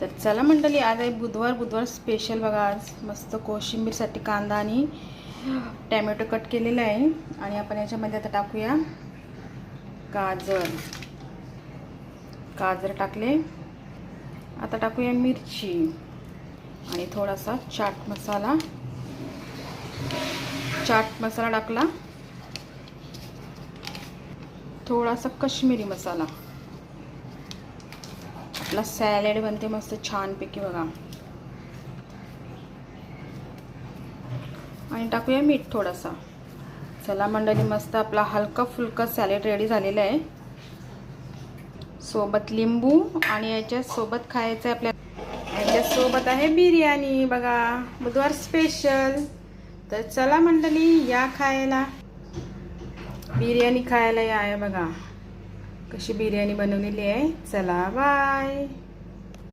तर चला मंडळी आज आहे बुधवार बुधवार स्पेशल बघा आज. मस्त कोशिंबीरसाठी कांदा आणि टॅमॅटो कट केलेला आहे. आणि आपण याच्यामध्ये आता टाकूया गाजर. गाजर टाकले. आता टाकूया मिरची. आणि थोडासा चाट मसाला. चाट मसाला टाकला. थोडासा कश्मीरी मसाला. आपला सॅलेड बनते मस्त छानपैकी बघा. आणि टाकूया मीठ थोडासा. चला मंडळी मस्त आपला हलका फुलका सॅलेड रेडी झालेला आहे. सोबत लिंबू आणि याच्या सोबत खायचं आहे आपल्या याच्या सोबत आहे बिर्याणी बघा. बुधवार स्पेशल तर चला मंडळी या खायला. बिर्याणी खायला या आहे बघा. कशी बिर्याणी बनवलेली आहे? चला बाय